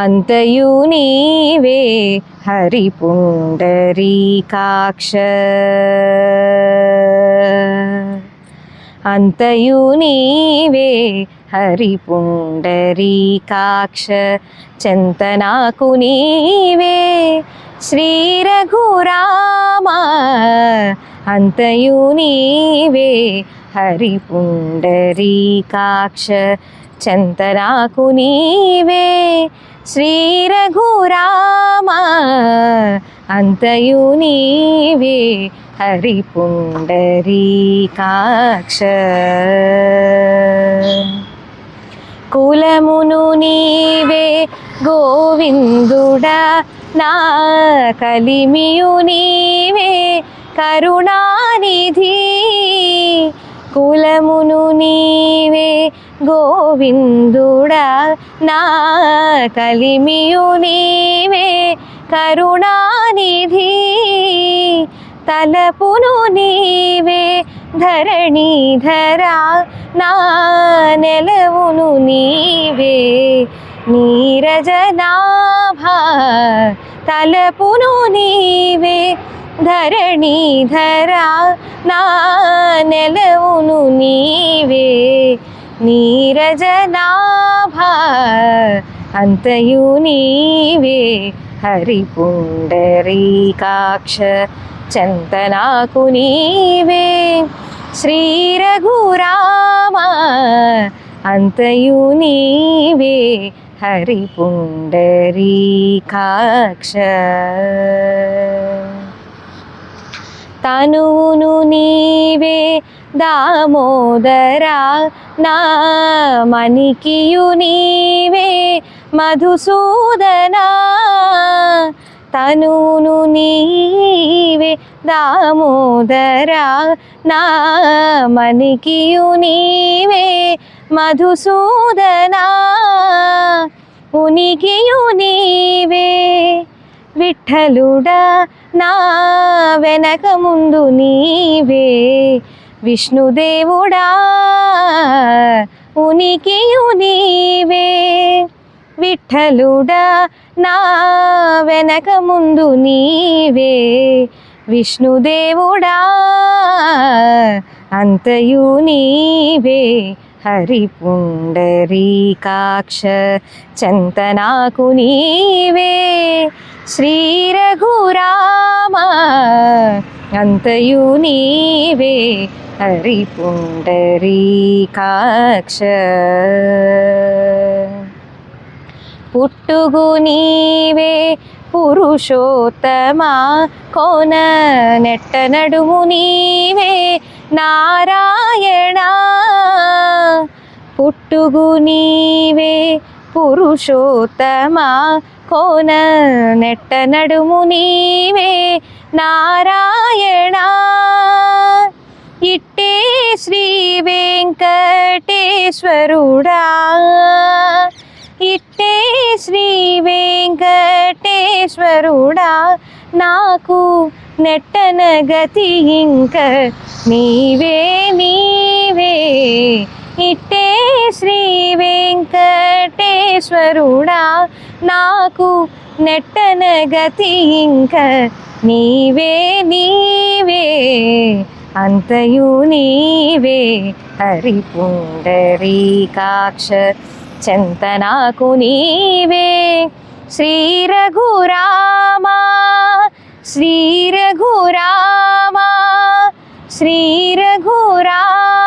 అంతయు నీవే హరిపుండరీకాక్ష. అంతయు నీవే హరిపుండరీకాక్ష. చింతనాకు నీవే శ్రీ రఘురామ అంతయు నీవే హరిపుండరీకాక్ష చంతనాకు నీవే శ్రీ రఘురామ అంతయు నీవే హరిపుండరీకాక్ష. కులమును నీవే గోవిందుడా నా కలిమియు నీవే కరుణానిధి కులమును నీవే గోవిందుడా నా కలిమియు నీవే కరుణానిధి తలపును నీవే ధరణీధరా నా నెలవును నీవే నీరజనాభ తలపును నీవే ధరణీధరా నా నెలవును నీవే. నీరజనాభ అంతయు నీవే. హరిపుండరీకాక్ష చంతనాకు నీవే. శ్రీరఘురామ అంతయు నీవే. హరిపుండరీకాక్ష. తనువును నీవే దామోదరా నా మణికియు నీవే మధుసూదనా. తనువును నీవే దామోదరా నా మణికియు నీవే మధుసూదనా. ఉనికియు నీవే విఠలుడా నా వెనక ముందు నీవే. విష్ణుదేవుడా ఉనికియు నీవే. విఠలుడా నా వెనక ముందు నీవే. విష్ణుదేవుడా అంతయు నీవే. హరిపుండరీకాక్ష చంతనాకు నీవే శ్రీ రఘురామ అంతయు నీవే హరిపుండరీకాక్ష పుట్టుగు నీవే పురుషోత్తమా కోన నెట్ట నడుము నీవే పుట్టుగు నీవే పురుషోత్తమా. కోన నెట్ట నడుము నీవే నారాయణ. ఇట్టే శ్రీ వెంకటేశ్వరుడా. ఇట్టే శ్రీ వెంకటేశ్వరుడా. నాకు నెట్టన గతి ఇంక నీవే నీవే. ఇట్టే శ్రీ వెంకటేశ్వరుడా నాకు నెట్టన గతి ఇంక నీవే నీవే అంతయు నీవే హరిపుండరీకాక్ష చింతనాకు నీవే. శ్రీ రఘురామా శ్రీ రఘురామా శ్రీ రఘురామా.